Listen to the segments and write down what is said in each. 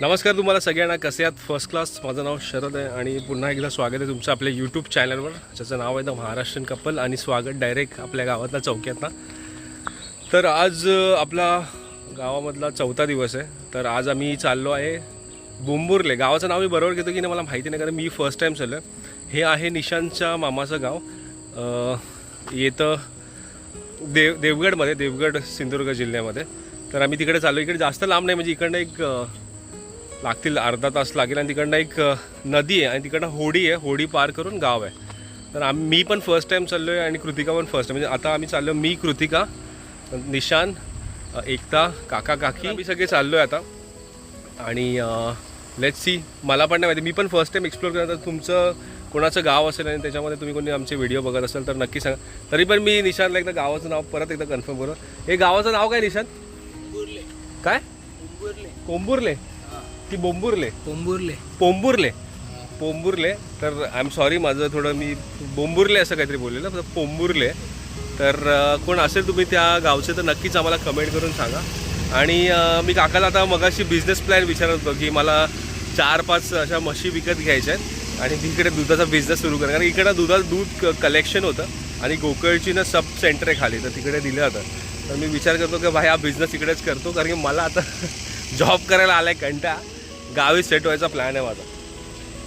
नमस्कार तुम्हाला सगळ्यांना कसे आहात? फर्स्ट क्लास माझं नाव शरद आहे आणि पुन्हा एकदा स्वागत आहे तुमचं आपल्या यूट्यूब चॅनलवर ज्याचं नाव आहे द महाराष्ट्रीयन कपल आणि स्वागत डायरेक्ट आपल्या गावातल्या चौक्यातना. तर आज आपला गावामधला चौथा दिवस आहे. तर आज आम्ही चाललो आहे बोंबुर्ले. गावाचं नाव मी बरोबर घेतो की नाही मला माहिती नाही कारण मी फर्स्ट टाईम चाललो आहे हे आहे निशांतच्या मामाचं गाव. येतं देव देवगडमध्ये देवगड सिंधुदुर्ग जिल्ह्यामध्ये. तर आम्ही तिकडे चाललो इकडे जास्त लांब नाही म्हणजे इकडनं एक लागतील अर्धा तास लागेल आणि तिकडनं एक नदी आहे आणि तिकडनं होडी आहे होडी पार करून गाव आहे. तर आम्ही मी पण फर्स्ट टाईम चाललो आहे आणि कृतिका पण फर्स्ट टाईम म्हणजे आता आम्ही चाललो मी कृतिका निशान एकता काका काकी. आम्ही सगळे चाललो आहे आता. आणि लेट सी मला पण नाही माहिती. मी पण फर्स्ट टाईम एक्सप्लोर करत आहे. तुमचं कोणाचं गाव असेल आणि त्याच्यामध्ये तुम्ही कोणी आमचे व्हिडिओ बघत असाल तर नक्की सांगा. तरी पण मी निशानला एकदा गावाचं नाव परत एकदा कन्फर्म करू. हे गावाचं नाव काय निशान? काय? कोंबुर्ले की बोंबुर्ले. पोंबुर्ले पोंबुर्ले. पोंबुर्ले तर आय एम सॉरी माझं थोडं मी बोंबुर्ले असं काहीतरी बोललेलं पण पोंबुर्ले. तर अं, कोण असेल तुम्ही त्या गावचे तर नक्कीच आम्हाला कमेंट करून सांगा. आणि अं, मी काकाला आता मगाशी बिझनेस प्लॅन विचारत होतो की मला चार पाच अशा म्हशी विकत घ्यायच्या आहेत आणि मी इकडे दुधाचा बिझनेस सुरू करेन कारण इकडं दुधाचं दूध कलेक्शन होतं आणि गोकळची ना सब सेंटर आहे खाली तर तिकडे दिलं होतं. तर मी विचार करतो की भाई हा बिझनेस इकडेच करतो कारण की मला आता जॉब करायला आलाय कंटा. गावी सेट व्हायचा प्लॅन आहे माझा.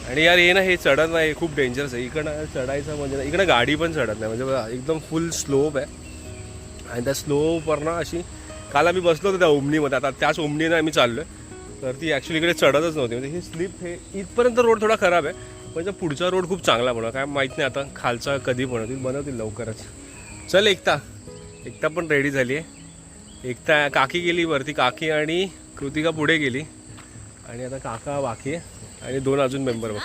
आणि यार हे ना हे चढत नाही खूप डेंजरस आहे. इकडं चढायचं म्हणजे इकडं गाडी पण चढत नाही. म्हणजे एकदम फुल स्लोप आहे. आणि त्या स्लोपवर ना अशी काल आम्ही बसलो होतो त्या ओमनीमध्ये. आता त्याच ओमनीनं आम्ही चाललो आहे तर ती ॲक्च्युली इकडे चढतच नव्हती. म्हणजे ही स्लिप हे इथपर्यंत रोड थोडा खराब आहे. म्हणजे पुढचा रोड खूप चांगला बनवा काय माहीत नाही आता खालचा कधी बनवतील बनवतील लवकरच. चल एकता. एकता पण रेडी झाली आहे. एकता काकी गेली वरती. काकी आणि कृतिका पुढे गेली. आणि आता काका बाकी आणि दोन अजून मेंबर बघ.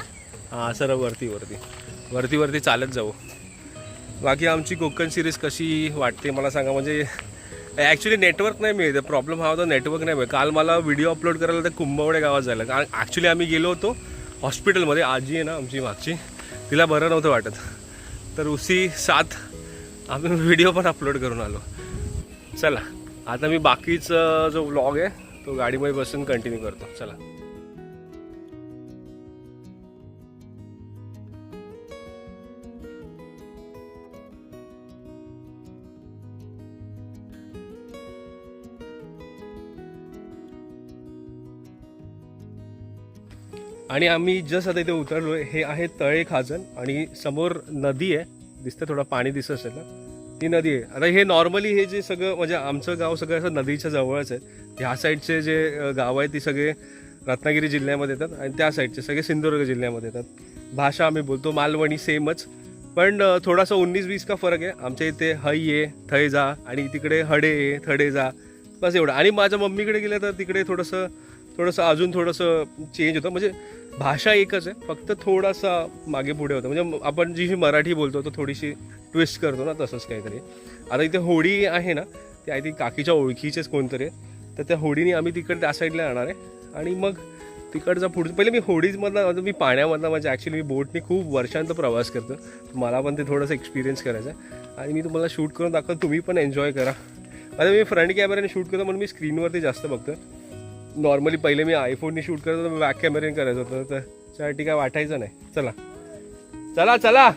हां सर वरती वरती. वरती वरती चालत जाऊ. बाकी आमची कोकण सिरीज कशी वाटते मला सांगा. म्हणजे ॲक्च्युली नेटवर्क नाही मिळत. प्रॉब्लेम हा होता नेटवर्क नाही मिळत. काल मला व्हिडिओ अपलोड करायला तर कुंभवडे गावात जायला कारण ॲक्च्युली आम्ही गेलो होतो हॉस्पिटलमध्ये आजी आहे ना आमची मागची. तिला बरं नव्हतं वाटत. तर उसी साथ आम्ही व्हिडिओ पण अपलोड करून आलो. चला आता मी बाकीचा जो व्लॉग आहे तो गाडीमध्ये बसून कंटिन्यू करतो. चला. आणि आम्ही जसं आता इथे उतरलो हे आहे तळे खाजन आणि समोर नदी आहे. दिसतं थोडं पाणी दिसत असेल ना. ती नदी आहे. आता हे नॉर्मली हे जे सगळं म्हणजे आमचं गाव सगळं असं नदीच्या जवळच आहे. ह्या साईडचे जे गाव आहे ती सगळे रत्नागिरी जिल्ह्यामध्ये येतात आणि त्या साईडचे सगळे सिंधुदुर्ग जिल्ह्यामध्ये येतात. भाषा आम्ही बोलतो मालवणी सेमच पण थोडासा उन्नीस वीस का फरक आहे. आमच्या इथे हई ये थय जा आणि तिकडे हडे ये थडे जा बस एवढं. आणि माझ्या मम्मीकडे गेलं तर तिकडे थोडंसं थोडंसं अजून थोडंसं चेंज होतं. म्हणजे भाषा एकच आहे फक्त थोडासा मागे पुढे होतं. म्हणजे आपण जी ही मराठी बोलतो तो थोडीशी ट्विस्ट करतो ना तसंच काहीतरी. आता इथे होळी आहे ना ती आय थिंक काकीच्या ओळखीचेच कोणतरी आहे. तर त्या होडीने आम्ही तिकडे त्या साईडला जाणार आहे. आणि मग तिकडचा पुढचं पहिले मी होडीजमधला आता मी पाण्यामधला म्हणजे ॲक्च्युली मी बोटने खूप वर्षांत प्रवास करतो. मला पण ते थोडंसं एक्सपिरियन्स करायचं आहे. आणि मी तुम्हाला शूट करून दाखवतो तुम्ही पण एन्जॉय करा. आता मी फ्रंट कॅमेऱ्याने शूट करतो म्हणून मी स्क्रीनवरती जास्त बघतो नॉर्मली पहिले मी आयफोनने शूट करत होतो बॅक कॅमेऱ्याने करायचं होतं. तर त्यासाठी काय वाटायचं नाही. चला. चला चला.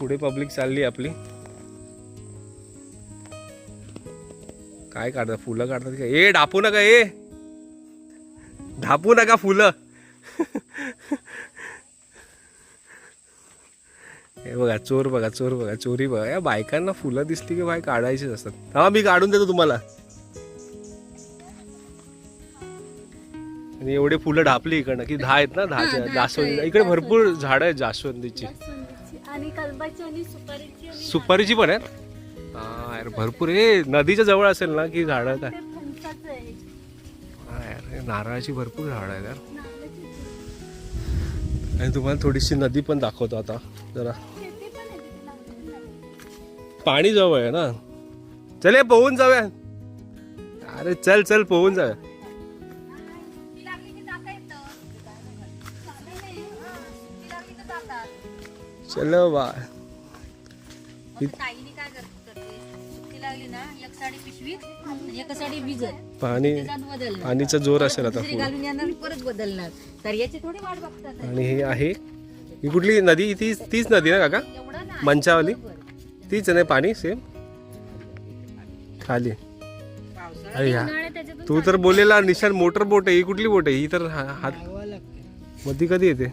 पुढे पब्लिक चालली आपली. काय काढतात फुलं काढतात का? ए ढापू नका ए. ढापू नका फुलं. हे बघा चोर बघा चोर बघा चोरी बघा. या बायकांना फुलं दिसली की बाय काढायचीच असतात. हा मी काढून देतो तुम्हाला. आणि एवढे फुलं ढापली इकडनं की दहा आहेत ना दहाच्या जास्वंदी. इकडे भरपूर झाडं आहेत जास्वंदीची. आणि कलबाची आणि सुपारीची पण आहेत? यार भरपूर हे नदीच्या जवळ असेल ना की झाडं काय? हा यार हे नारळाची भरपूर झाडं आहेत यार. आणि तुम्हाला थोडीशी नदी पण दाखवतो आता. जरा. पण जवळ आहे ना? चल हे पोहून जाऊया. अरे चल चल पोहून जाऊया. चलो बा लागली ना एक साडी पिशवीत आणि एक साडी भिजत पाणी बदलणार. पाणीचा जोर असेल आता दुसरी घालून येणार आणि परत बदलणार. तर याची थोडी वाट बघतात. आणि हे आहे ही कुठली नदी? तीच तीच नदी ना काका? एवढं ना मंचावली. तीच आहे ना पाणी सेम खाली. अरे ह्या तू तर बोललेला निशान मोटर बोट आहे ही कुठली बोट आहे? ही तर हा- हात मग ती कधी येते?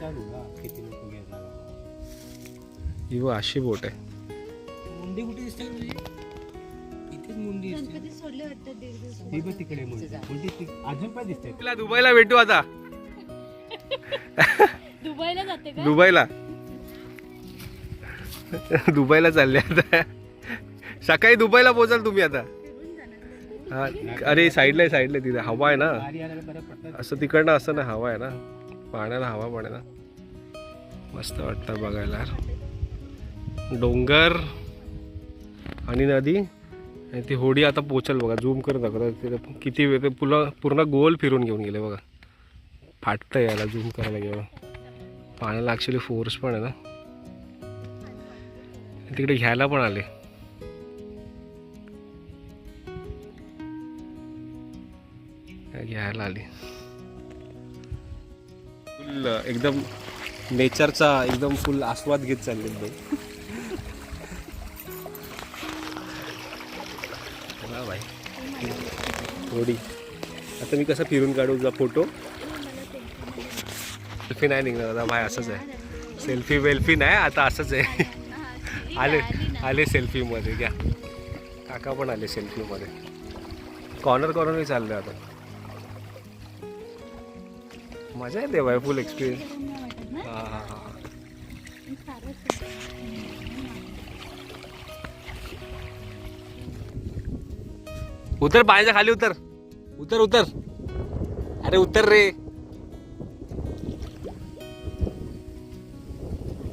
किती लोक घेणार ही बघ अशी बोट आहे. मुंडी कुठे दिसते तुझी? इथेच मुंडी दिसते. ती पण तिकडे मुंडी. मुंडी ती- अजून पण दिसते. तुला दुबईला भेटू आता. दुबईला जाते का? दुबईला. दुबईला चालले आता. सकाळी दुबईला पोचाल तुम्ही आता. हा अरे साईडला आहे साईडला आहे. तिथे हवा आहे ना. गाडी आणायला बरं पडतं. असं तिकडनं असं ना हवा आहे ना. पाण्याला हवा पण आहे ना. मस्त वाटतं बघायला. डोंगर आणि नदी आणि ती होडी आता पोचल बघा. झूम करत दाखवता. तिथे किती वेळ ते पुला पूर्ण गोल फिरून घेऊन गेले बघा. फाटतं याला झूम करायला गेलं. पाण्याला ॲक्च्युली फोर्स पण आहे ना. तिकडे घ्यायला पण आले. घ्यायला आली. फुल uh, एकदम नेचरचा एकदम फुल आस्वाद घेत चालले भाई. थोडी. आता मी कसा फिरून काढू तुझा फोटो सेल्फी नाही निघणार आता भाई असंच आहे. सेल्फी वेल्फी नाही आता असंच आहे. आले आले सेल्फीमध्ये घ्या. काका पण आले सेल्फीमध्ये कॉर्नर कॉर्नर चाललं आता. मजा येते बाय फुल एक्सपिरियन्स हां उतर पायाच्या खाली उतर. उतर उतर. अरे उतर रे.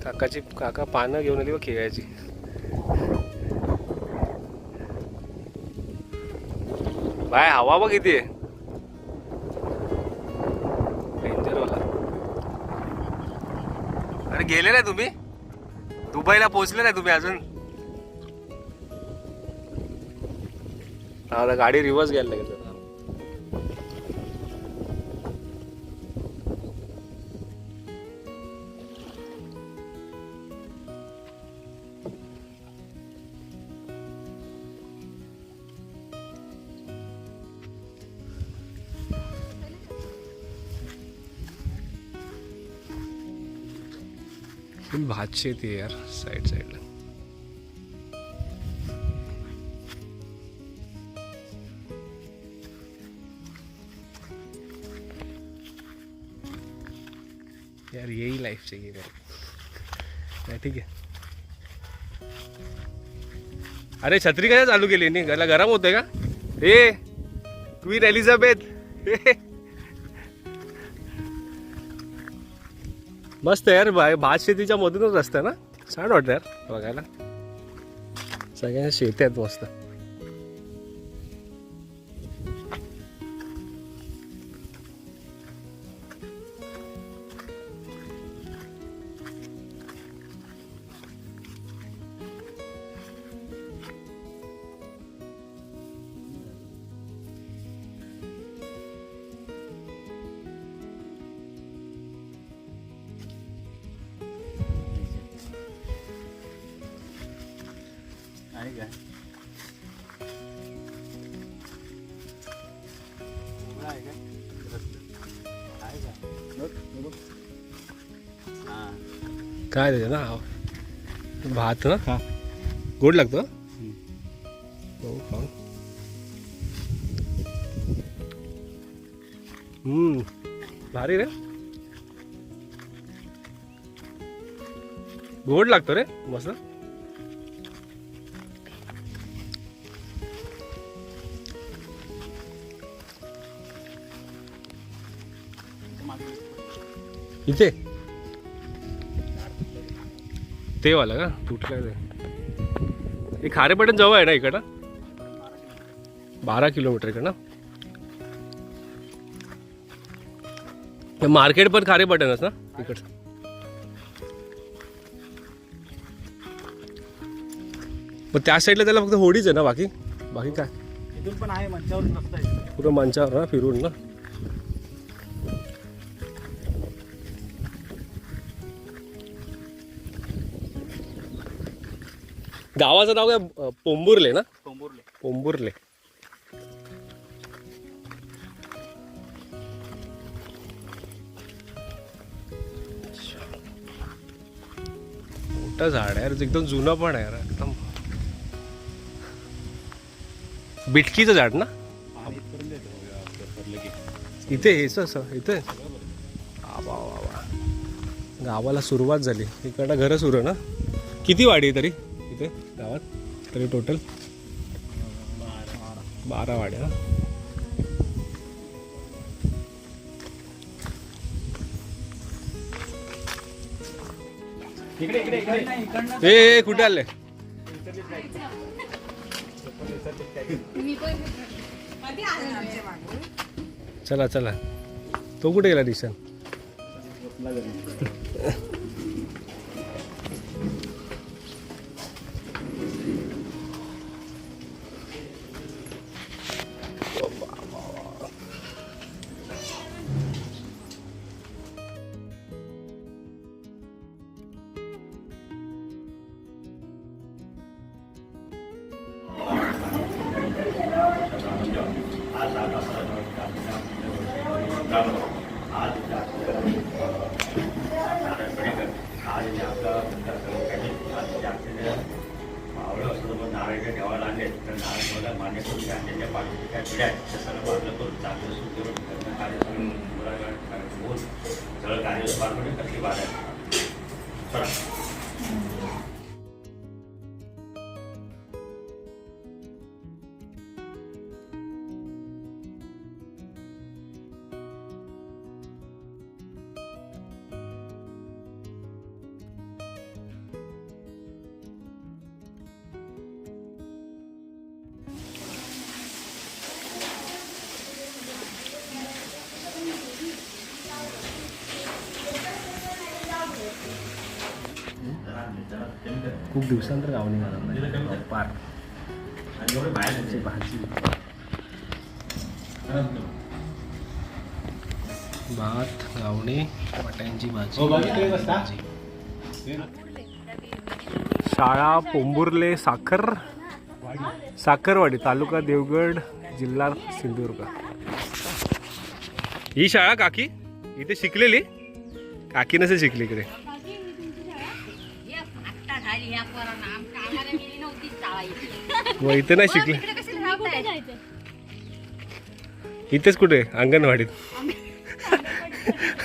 काकाची काका पानं घेऊन आली व खेळायची. बाय हवा बघ किती अरे गेले नाही तुम्ही? दुबईला पोहोचले नाही तुम्ही अजून? आता गाडी रिव्हर्स घ्यायला लागेल. शेती आहे यार साईड साईडला यार यही लाईफ चाहिए मेरे ठीक आहे अरे छत्री कशा चालू केली नाही गला गरम होतंय का ए क्वीन एलिझाबेथ मस्त आहे यार बा- भात शेतीच्या मधूनच रस्ता ना? छान वाटतं यार बघायला. सगळ्या शेती आहेत मस्त. उभा आहे का का. काय त्याचं ना भात ना? खा. गोड लागतो. हो हम्म. भारी रे. गोड लागतो रे मस्त. इथे? ते वाला का? तुटलं ते. हे खारेपटण जवळ आहे ना इकडं? बारा किलोमीटर इकडं ना? हे मार्केट पण खारे बटनच ना? तिकड मग त्या साईडला त्याला फक्त होडीच आहे ना बाकी? बाकी काय? इथून पण आहे मंचावर रस्ता आहे. पुरं मंचावर ना फिरून ना? गावाचं नाव काय? पोंबुर्ले ना? कोंबूरले पोंबुर्ले. मोठं झाड आहे एकदम जुनं पण आहे एकदम. बिटकीचं झाड ना? इथे हेच असं इथे. गावाला सुरुवात झाली. इकडं घरं सुरू ना? किती वाडी आहे तरी? इथे गावात. तरी टोटल बारा वाड्या. ए, कुठे आले? चला चला. तो कुठे गेला दिशन आज आज जास्त पावलं असं मग नारळाच्या देवाला आणले तर नारळ मान्य करून गांधीच्या पाठीची काय पिढ्या आहेत त्या सर्व बाजूला करून चांगलं कार्यक्रम त्यांना कार्यक्रम करून मुलाकडे होऊन सगळं कार्य पार पडून कसली बाधा चला खूप दिवसांतर गावणी पार. भाजी. भात गावणी वाटाण्यांची हो, भाजी. शाळा पोंबुर्ले साखर. साखरवाडी तालुका देवगड जिल्हा सिंधुदुर्ग. ही शाळा काकी? इथे शिकलेली? काकी नसे शिकली इकडे. मग इथे नाही शिकले? इथेच कुठे? अंगणवाडीत.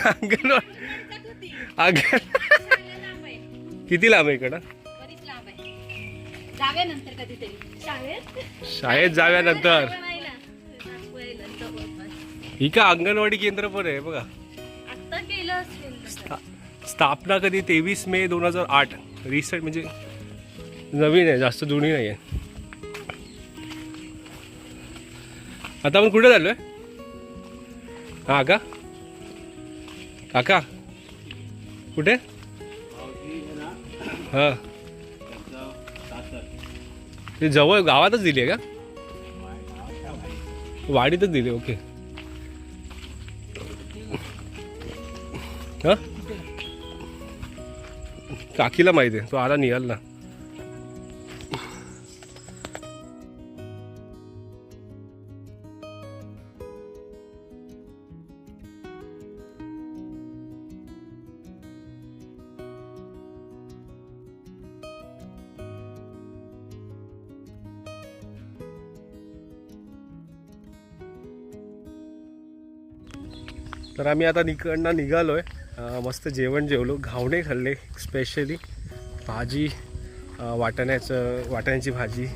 अंगणवाडी. अंगण किती लांब आहे इकडं? बरीच लांब आहे. जाव्यानंतर कधीतरी. शाळेत? जाव्यानंतर. ही का अंगणवाडी केंद्र पण आहे बघा. आत्ता केलं असेल तसं. स्थापना कधी तेवीस मे दोन हजार आठ. रिसेंट म्हणजे नवीन आहे जास्त जुनी नाही आहे. आता आपण कुठे झालोय हा का काका? कुठे? हा. ते जवळ गावातच दिली आहे का? वाडीतच दिली ओके. हा? काकीला माहिती आहे तो आला निघाल. ना तर आम्ही आता निकडनं निघालो आहे मस्त जेवण जेवलो. घावणे खाल्ले स्पेशली भाजी वाटण्याचं वाटण्याची भाजी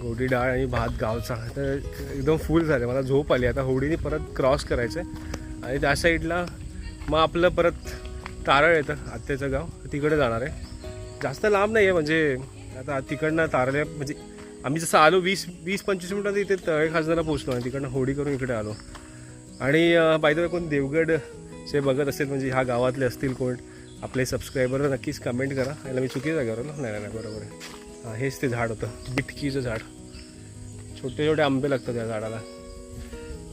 गोडी डाळ आणि भात गावचा. तर एकदम फुल झाले. मला झोप आली. आता होडीने परत क्रॉस करायचं आहे आणि त्या साईडला मग आपलं परत तारळ येतं आत्याचं गाव. तिकडे जाणार आहे. जास्त लांब नाही आहे म्हणजे आता तिकडनं तारल्या म्हणजे आम्ही जसं आलो वीस वीस पंचवीस मिनटात इथे तळे खासदारला पोचलो आणि तिकडनं होडी करून इकडे आलो. आणि बाय द वे कोण देवगड से बघत असेल म्हणजे ह्या गावातले असतील कोण आपले सबस्क्रायबर नक्कीच कमेंट करा. याला मी चुकीचा आहे करू ना नाही नाही बरोबर आहे. हेच ते झाड होतं. बिटकीचं झाड. छोटे छोटे आंबे लागतात या झाडाला.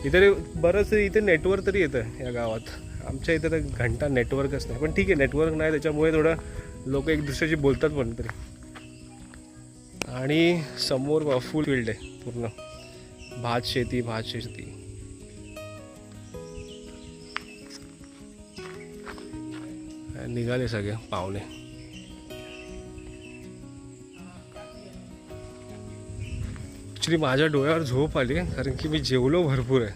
इथे बरंच इथे नेटवर्क तरी येतं या गावात. आमच्या इथे तर घंटा नेटवर्कच नाही. पण ठीक आहे नेटवर्क नाही त्याच्यामुळे थोडं लोक एक दुसऱ्याशी बोलतात पण तरी. आणि समोर फुल फील्ड आहे पूर्ण. भात शेती भात शेती. निघाले सगळे पाहुणे ॲक्च्युली माझ्या डोळ्यावर झोप आली कारण की मी जेवलो भरपूर आहे.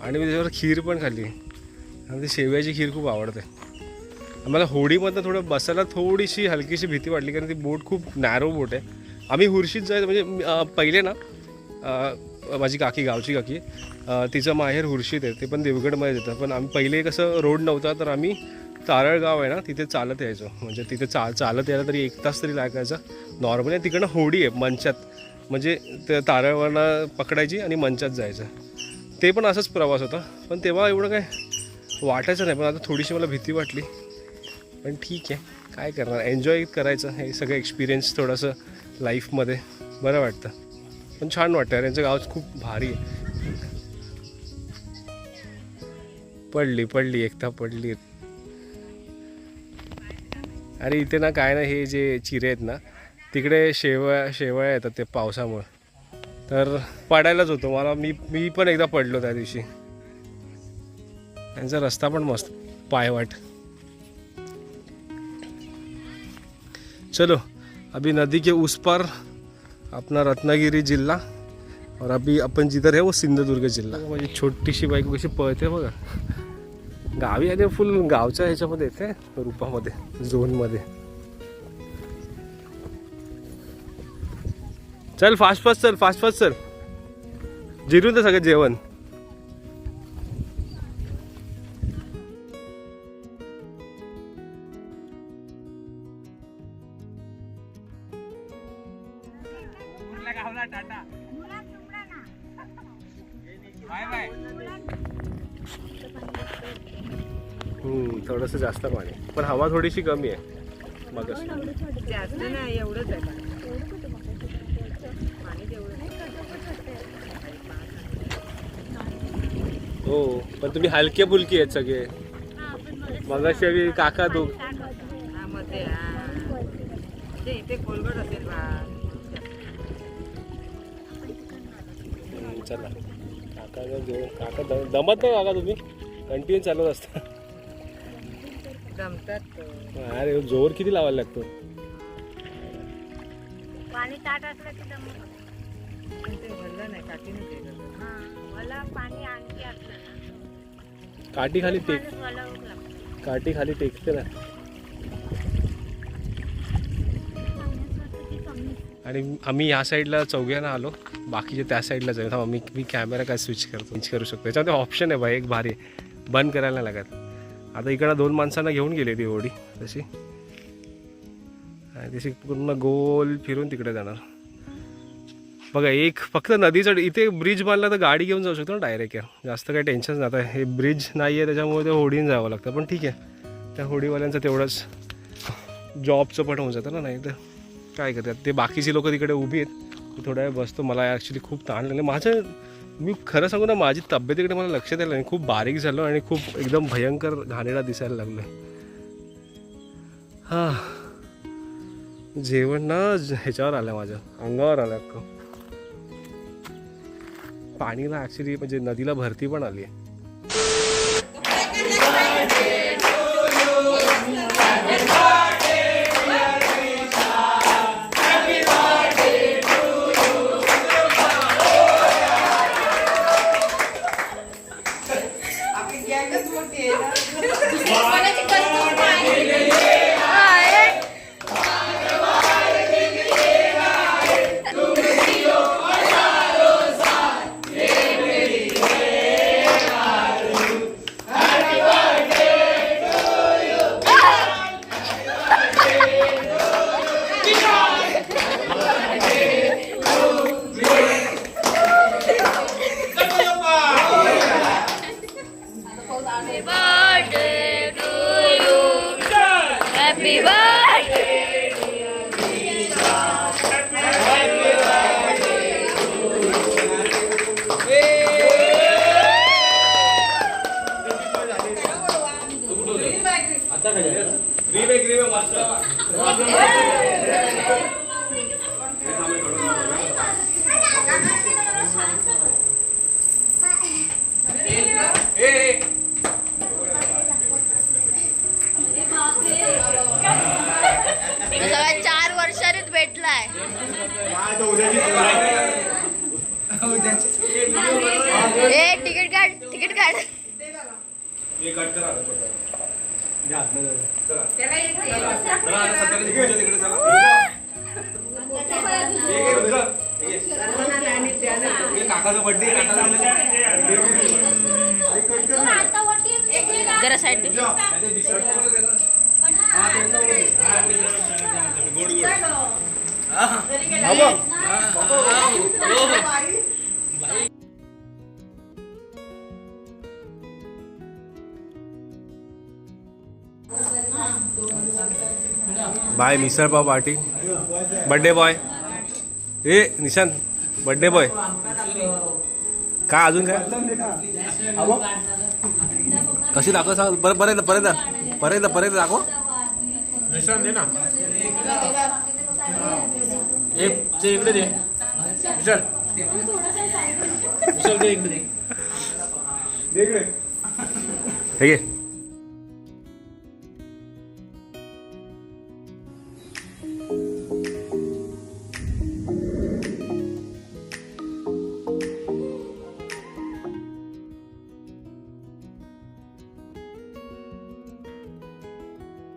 आणि मी त्याच्यावर खीर पण खाल्ली. आणि ती शेव्याची खीर खूप आवडते. मला होडीमधनं थोडं बसायला थोडीशी हलकीशी भीती वाटली कारण ती बोट खूप नॅरो बोट आहे. आम्ही हुरशीत जायचं म्हणजे पहिले ना माझी काकी गावची काकी तिचं माहेर हुर्शीत आहे ते पण देवगडमध्ये येतं. पण आम्ही पहिले कसं रोड नव्हता तर आम्ही तारळगाव आहे ना तिथे चालत यायचो. म्हणजे तिथे चा चालत यायला तरी एक तास तरी लागायचा. नॉर्मली तिकडनं होडी आहे मंचात. म्हणजे त्या तारळवरनं पकडायची आणि मंचात जायचं. ते पण असाच प्रवास होता. पण तेव्हा एवढं काय वाटायचं नाही. पण आता थोडीशी मला भीती वाटली. पण ठीक आहे. काय करणार? एन्जॉय करायचं. हे सगळं एक्सपिरियन्स थोडंसं लाईफमध्ये बरं वाटतं. पण छान वाटतं यार यांचं गाव खूप भारी आहे. पडली पडली. एकता पडली. अरे इथे ना काय ना हे जे चिरे आहेत ना तिकडे शेवया शेवया येतात ते पावसामुळे. तर पडायलाच होतो. मला मी मी पण एकदा पडलो त्या दिवशी. त्यांचा रस्ता पण मस्त पायवाट. चलो अभी नदी के उस पार अपना रत्नागिरी जिल्हा और अभी आपण जिधर आहे वो सिंधुदुर्ग जिल्हा माझी छोटीशी बाईक कशी पळते बघा. गावी आले फुल गावच्या ह्याच्यामध्ये येते रूपामध्ये झोनमध्ये. चल फास्ट फास्ट चल फास्ट फास्ट चल. जिरून तर सगळं जेवण. टाटा. थोडंसं जास्त पाणी. पण हवा थोडीशी कमी आहे. मग जास्त नाही एवढंच आहे हो पण तुम्ही हलके फुलके आहेत सगळे. मगाशी काका तू चला. काका काका दमत नाही काका तुम्ही? कंटिन्यू चालवत असता. जमतात तो. अरे जोर किती लावायला लागतो पाणी ताट असलं की जमलं. पण ते भरलं नाही काठीने ते करतात. हा, मला पाणी आणखी असलं ना काठी खाली टेक माणूस वळवून लागतं. काठी खाली टेकते ना आणि आम्ही या साईडला चौघ्यानं आलो बाकीचे त्या साईडला जाऊ थांबा मी मी कॅमेरा काय स्विच करतो स्विच करू शकतो याच्यामध्ये ऑप्शन आहे बाई एक भारी बंद करायला नाही लागत आता इकडं दोन माणसांना घेऊन गेली ती होडी तशी. आणि तशी पूर्ण गोल फिरून तिकडे जाणार. बघा एक फक्त नदीचं इथे ब्रिज बांधला तर गाडी घेऊन जाऊ शकतो ना डायरेक्ट या. जास्त काही टेन्शन नाही. हे ब्रिज नाही आहे त्याच्यामुळे ते होडीने जावं लागतं. पण ठीक आहे. त्या होडीवाल्यांचं तेवढंच जॉबचं पण होऊन जातं ना नाही तर काय करतात? ते बाकीची लोक तिकडे उभी आहेत. मी थोड्या वेळ बसतो. मला ॲक्च्युली खूप ताण लागले. माझं मी खरं सांगू ना माझी तब्येतीकडे मला लक्ष द्यायला नाही खूप बारीक झालो आणि खूप एकदम भयंकर घाणेरडा दिसायला लागलो हां. जेवण ना ह्याच्यावर आलं माझ्या अंगावर आलं अख्खं. पाणीला ॲक्च्युली म्हणजे नदीला भरती पण आली आहे happy birthday to you happy birthday to you happy birthday to you ए तिकीट काढ तिकीट काढ हे कट करा आता पटकन. चला. चला, आता सकाळी निघूया तिकडे चला. घे, रुद्र. घे. काकाचा बर्थडे काकाचा जरा साईड ते? गोड गोड bye misal pav party. Birthday boy ए निशांत बर्थडे बॉय काय अजून काय? कशी दाखव सांग. बरं बरं पर्यंत पर्यंत पर्यंत दाखव. निशांत दे ना. एक ते इकडे दे. विशाल. विशाल ते इकडे. दे हे घे.